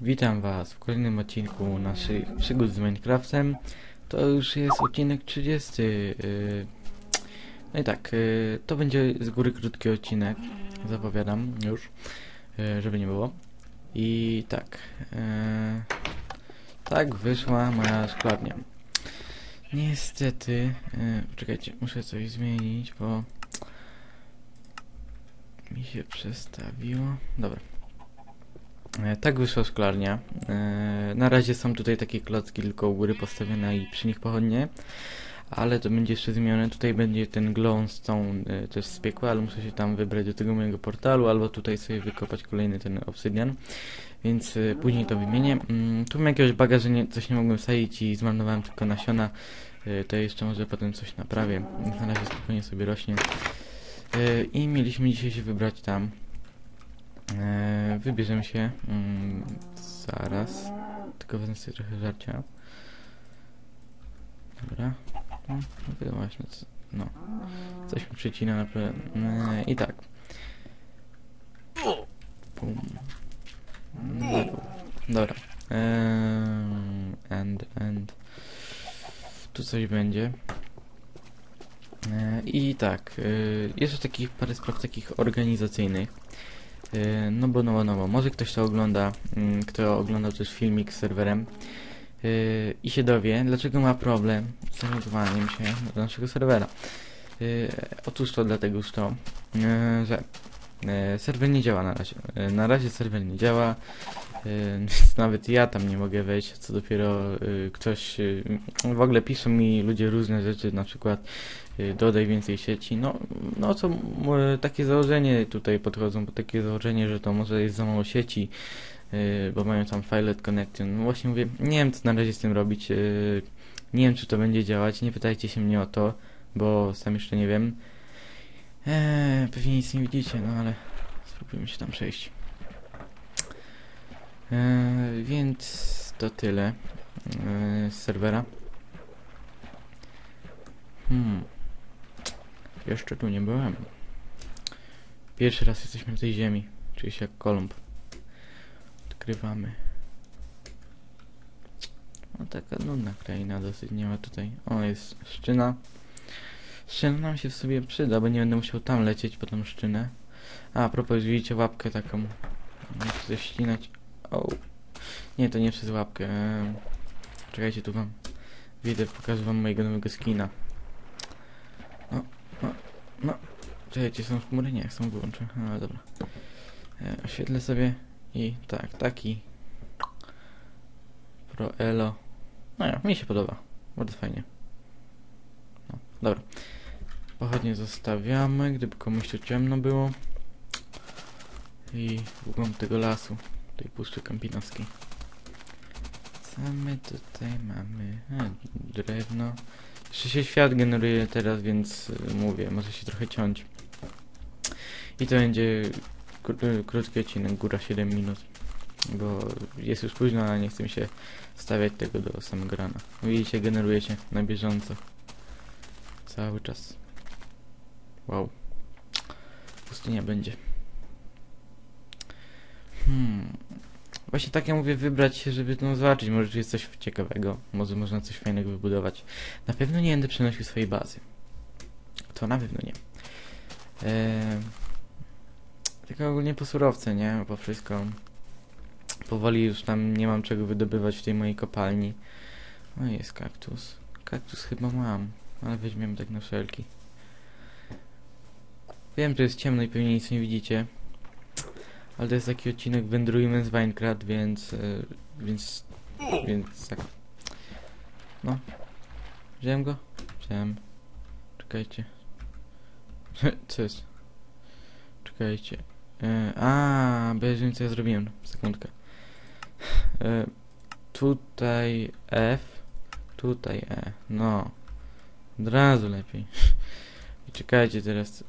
Witam Was w kolejnym odcinku naszych przygód z Minecraftem. To już jest odcinek 30. yy. No i tak, yy, to będzie z góry krótki odcinek, zapowiadam już, yy, żeby nie było. I tak, tak wyszła moja szklarnia. Niestety, czekajcie, muszę coś zmienić, bo mi się przestawiło. Dobra. E, Tak wyszła szklarnia. E, Na razie są tutaj takie klocki tylko u góry postawione i przy nich pochodnie. Ale to będzie jeszcze zmienione. Tutaj będzie ten glowstone też z piekła, ale muszę się tam wybrać do tego mojego portalu, albo tutaj sobie wykopać kolejny ten obsydian. Więc e, później to wymienię. Mm, Tu mam jakiegoś baga, że nie, coś nie mogłem sadzić i zmarnowałem tylko nasiona. To jeszcze może potem coś naprawię. Na razie spokojnie sobie rośnie. I mieliśmy dzisiaj się wybrać tam. Wybierzemy się mm, zaraz. Tylko wezmę sobie trochę żarcia. Dobra. No, no właśnie, no. Coś mi przecina naprawdę. Eee, I tak. Pum. No, Dobra. Eee, and, and. Tu coś będzie. Eee, I tak. Eee, jeszcze takich parę spraw takich organizacyjnych. Yy, No bo, no bo, no bo, może ktoś to ogląda, mm, kto oglądał też filmik z serwerem yy, i się dowie, dlaczego ma problem z zalogowaniem się do naszego serwera. Yy, Otóż to dlatego, to, że serwer nie działa na razie. Na razie serwer nie działa, nawet ja tam nie mogę wejść, co dopiero yy, ktoś, yy, w ogóle piszą mi ludzie różne rzeczy, na przykład dodaj więcej sieci. No, no co m, takie założenie tutaj podchodzą, bo takie założenie, że to może jest za mało sieci, bo mają tam filet connection. No właśnie mówię, nie wiem co na razie z tym robić. nie wiem czy to będzie działać, nie pytajcie się mnie o to, bo sam jeszcze nie wiem. Eee, pewnie nic nie widzicie, no ale spróbujmy się tam przejść. Eee, więc to tyle eee, z serwera. Hmm. Jeszcze tu nie byłem. Pierwszy raz jesteśmy w tej ziemi. Czuję się jak Kolumb. Odkrywamy. No taka nudna kraina dosyć, nie ma tutaj. O, jest szczyna. Szczyna nam się w sobie przyda, bo nie będę musiał tam lecieć po tą szczynę. A, a propos, widzicie łapkę taką. Muszę coś ścinać. O. Nie, to nie przez łapkę. Czekajcie, tu wam. Widzę, pokażę wam mojego nowego skina. No, no, no. Czekajcie, są chmury? Nie, są wyłączę. No dobra. E, oświetlę sobie i tak, taki. Pro Elo. No ja, mi się podoba. Bardzo fajnie. No, dobra. Pochodnie zostawiamy, gdyby komuś to ciemno było. I w tego lasu, tej puszczy kampinoskiej. Co my tutaj mamy? A, drewno. Jeszcze się świat generuje teraz, więc y, mówię, może się trochę ciąć. I to będzie y, krótki odcinek, góra 7 minut. Bo jest już późno, a nie chcę się stawiać tego do samego rana. Widzicie, generuje się na bieżąco. Cały czas. Wow. Pustynia będzie. Hmm. Właśnie tak ja mówię, wybrać się, żeby no zobaczyć, może tu jest coś ciekawego, może można coś fajnego wybudować. Na pewno nie będę przenosił swojej bazy. To na pewno nie. Eee, tylko ogólnie po surowce, nie? Po wszystko. Powoli już tam nie mam czego wydobywać w tej mojej kopalni. No jest kaktus. Kaktus chyba mam, ale weźmiemy tak na wszelki. Wiem, że jest ciemno i pewnie nic nie widzicie. Ale to jest taki odcinek Wędrujmy z Minecraft, więc... y, więc... więc tak. No. Wziąłem go? Wziąłem. Czekajcie. Co jest? Czekajcie. E, a, bez wiem co ja zrobiłem. Sekundkę. E, tutaj F. Tutaj E. No. Od razu lepiej. I czekajcie teraz.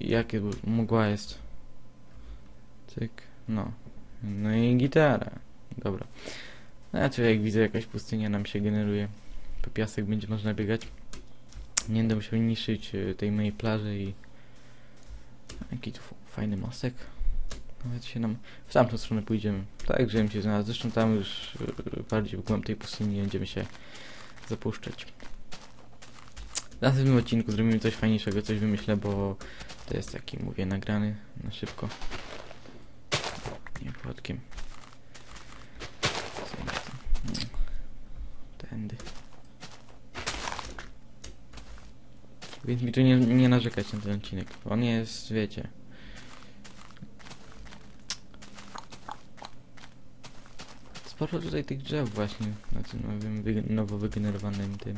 Jakie mgła jest? Cyk. No. No i gitara. Dobra. Znaczy jak widzę jakaś pustynia nam się generuje. Po piasek będzie można biegać. Nie będę musiał niszczyć e, tej mojej plaży i... Jaki tu fajny mostek. Nawet się nam w tamtą stronę pójdziemy. Tak, żebym się znalazł. Zresztą tam już yy, bardziej w głąb tej pustyni będziemy się zapuszczać. W następnym odcinku zrobimy coś fajniejszego, coś wymyślę, bo to jest taki, mówię, nagrany na szybko. Nie płotkiem. Tędy. Więc mi tu nie, nie narzekać na ten odcinek. On jest, wiecie. Sporo tutaj tych drzew właśnie na tym nowym, nowo wygenerowanym tym.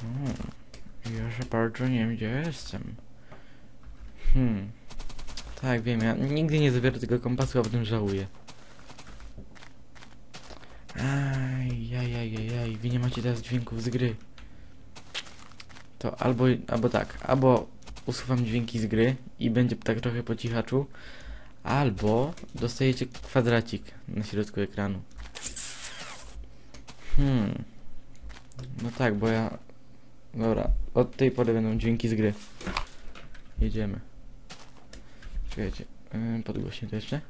Hmm. Ja że bardzo nie wiem gdzie jestem. Hmm. Tak, wiem, ja nigdy nie zabiorę tego kompasu, a potem żałuję. Aj, jaj, jaj, jaj, jaj, wy nie macie teraz dźwięków z gry. To albo, albo tak, albo usuwam dźwięki z gry i będzie tak trochę po cichaczu, albo dostajecie kwadracik na środku ekranu. Hmm. No tak, bo ja... Dobra, od tej pory będą dźwięki z gry. Jedziemy. Czekajcie, yy, podgłośnie to jeszcze.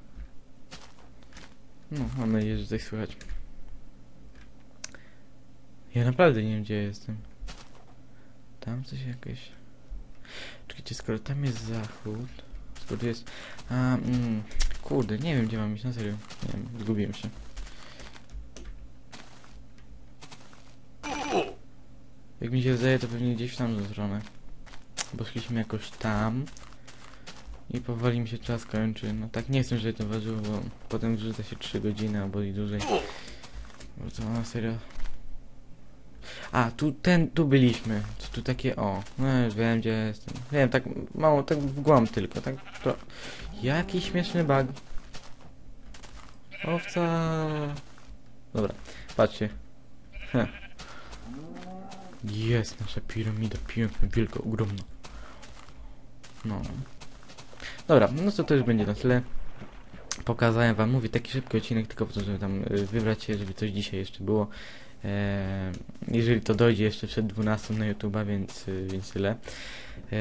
No, mam nadzieję, że coś słychać. Ja naprawdę nie wiem, gdzie jestem. Tam coś jakieś... Czekajcie, skoro tam jest zachód... Skoro tu jest... A, mm, kurde, nie wiem, gdzie mam iść, na serio. Nie wiem, zgubiłem się. Jak mi się zdaje, to pewnie gdzieś w tamtą stronę. Bo szliśmy jakoś tam. I powoli mi się czas kończy. No tak nie chcę, żeby to ważyło, bo potem wrzuca się 3 godziny albo i dłużej. Bo to na serio. A, tu ten, tu byliśmy. Tu, tu takie, o. No już wiem, gdzie jestem. Wiem, tak mało, tak w głąb tylko, tak to... Jaki śmieszny bug. Owca. Dobra, patrzcie. Heh. Jest nasza piramida, piękna, wielka, ogromna. No. Dobra, no to to już będzie na tyle. Pokazałem wam, mówię, taki szybki odcinek, tylko po to, żeby tam y, wybrać się, żeby coś dzisiaj jeszcze było. E, jeżeli to dojdzie jeszcze przed 12 na YouTube'a, więc, y, więc tyle. E,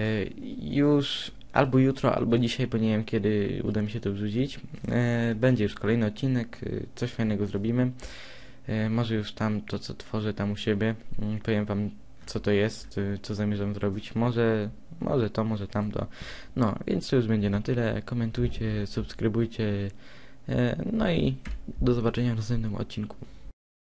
już albo jutro, albo dzisiaj, bo nie wiem kiedy uda mi się to wrzucić. E, będzie już kolejny odcinek, y, coś fajnego zrobimy. Może już tam to, co tworzę tam u siebie, mm, powiem wam, co to jest, y, co zamierzam zrobić. Może, może to, może tamto. No, więc to już będzie na tyle. Komentujcie, subskrybujcie. E, no i do zobaczenia w następnym odcinku.